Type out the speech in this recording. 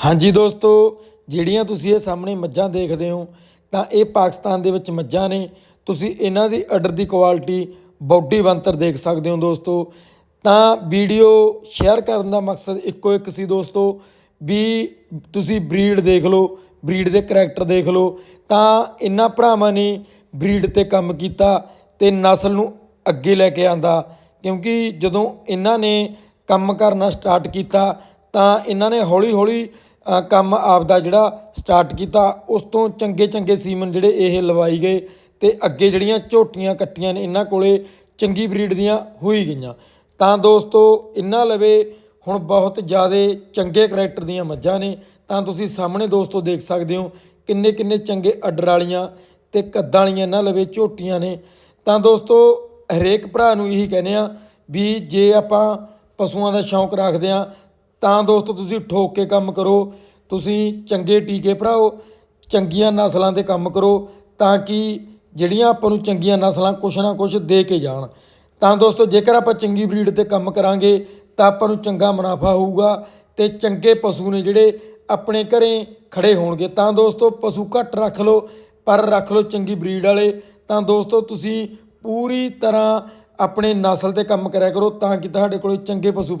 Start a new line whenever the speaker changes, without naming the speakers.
ਹਾਂਜੀ ਦੋਸਤੋ, ਜਿਹੜੀਆਂ ਤੁਸੀਂ ਇਹ ਸਾਹਮਣੇ ਮੱਝਾਂ ਦੇਖਦੇ ਹੋ, ਤਾਂ ਇਹ ਪਾਕਿਸਤਾਨ ਦੇ ਵਿੱਚ ਮੱਝਾਂ ਨੇ। ਤੁਸੀਂ ਇਹਨਾਂ ਦੀ ਆਰਡਰ ਦੀ ਕੁਆਲਿਟੀ ਬਾਡੀ ਬੰਤਰ ਦੇਖ ਸਕਦੇ ਹੋ ਦੋਸਤੋ। ਤਾਂ ਵੀਡੀਓ ਸ਼ੇਅਰ ਕਰਨ ਦਾ ਮਕਸਦ ਇੱਕੋ ਇੱਕ ਸੀ ਦੋਸਤੋ, ਵੀ ਤੁਸੀਂ ਬਰੀਡ ਦੇਖ ਲਓ ਬਰੀਡ ਦੇ ਕਰੈਕਟਰ ਦੇਖ ਲਓ। ਤਾਂ ਇਹਨਾਂ ਭਰਾਵਾਂ ਨੇ ਬਰੀਡ ਤੇ ਕੰਮ ਕੀਤਾ ਤੇ ਨਸਲ ਨੂੰ ਅੱਗੇ ਲੈ ਕੇ ਆਂਦਾ, ਕਿਉਂਕਿ ਜਦੋਂ ਇਹਨਾਂ ਨੇ ਕੰਮ ਕਰਨਾ ਸਟਾਰਟ ਕੀਤਾ, ਤਾਂ ਇਹਨਾਂ ਨੇ ਹੌਲੀ ਹੌਲੀ ਕੰਮ ਆਪਦਾ ਜਿਹੜਾ ਸਟਾਰਟ ਕੀਤਾ, ਉਸ ਤੋਂ ਚੰਗੇ ਚੰਗੇ ਸੀਮਨ ਜਿਹੜੇ ਇਹ ਲਵਾਈ ਗਏ ਤੇ ਅੱਗੇ ਜਿਹੜੀਆਂ ਝੋਟੀਆਂ ਕੱਟੀਆਂ ਨੇ, ਇਹਨਾਂ ਕੋਲੇ ਚੰਗੀ ਬਰੀਡ ਦੀਆਂ ਹੋਈ ਗਈਆਂ। ਤਾਂ ਦੋਸਤੋ, ਇਹਨਾਂ ਲਵੇ ਹੁਣ ਬਹੁਤ ਜ਼ਿਆਦਾ ਚੰਗੇ ਕਰੈਕਟਰ ਦੀਆਂ ਮੱਝਾਂ ਨੇ। ਤਾਂ ਤੁਸੀਂ ਸਾਹਮਣੇ ਦੋਸਤੋ ਦੇਖ ਸਕਦੇ ਹੋ ਕਿੰਨੇ ਕਿੰਨੇ ਚੰਗੇ ਅੱਡਰ ਵਾਲੀਆਂ ਤੇ ਕੱਦਾਂ ਵਾਲੀਆਂ ਇਹਨਾਂ ਲਵੇ ਝੋਟੀਆਂ ਨੇ। ਤਾਂ ਦੋਸਤੋ, ਹਰੇਕ ਭਰਾ ਨੂੰ ਇਹੀ ਕਹਿੰਦੇ ਆ ਵੀ ਜੇ ਆਪਾਂ ਪਸ਼ੂਆਂ ਦਾ ਸ਼ੌਂਕ ਰੱਖਦੇ ਆ ਤਾਂ ਦੋਸਤੋ ਤੁਸੀਂ ਠੋਕ ਕੇ ਕੰਮ ਕਰੋ, ਤੁਸੀਂ ਚੰਗੇ ਟੀਕੇ ਭਰਾਓ, ਚੰਗੀਆਂ ਨਸਲਾਂ ਤੇ ਕੰਮ ਕਰੋ, ਤਾਂ ਕਿ ਜਿਹੜੀਆਂ ਆਪਾਂ ਨੂੰ ਚੰਗੀਆਂ ਨਸਲਾਂ ਕੁਛ ਨਾ ਕੁਛ ਦੇ ਕੇ ਜਾਣ। ਤਾਂ ਦੋਸਤੋ ਜੇਕਰ ਆਪਾਂ ਚੰਗੀ ਬਰੀਡ ਤੇ ਕੰਮ ਕਰਾਂਗੇ, ਤਾਂ ਆਪਾਂ ਨੂੰ ਚੰਗਾ ਮੁਨਾਫਾ ਹੋਊਗਾ ਤੇ ਚੰਗੇ ਪਸ਼ੂ ਨੇ ਜਿਹੜੇ ਆਪਣੇ ਘਰੇ ਖੜੇ ਹੋਣਗੇ। ਤਾਂ ਦੋਸਤੋ ਪਸ਼ੂ ਘੱਟ ਰੱਖ ਲਓ, ਪਰ ਰੱਖ ਲਓ ਚੰਗੀ ਬਰੀਡ ਵਾਲੇ। ਤਾਂ ਦੋਸਤੋ ਤੁਸੀਂ ਪੂਰੀ ਤਰ੍ਹਾਂ ਆਪਣੇ ਨਸਲ ਤੇ ਕੰਮ ਕਰਿਆ ਕਰੋ, ਤਾਂ ਕਿ ਤੁਹਾਡੇ ਕੋਲ ਚੰਗੇ ਪਸ਼ੂ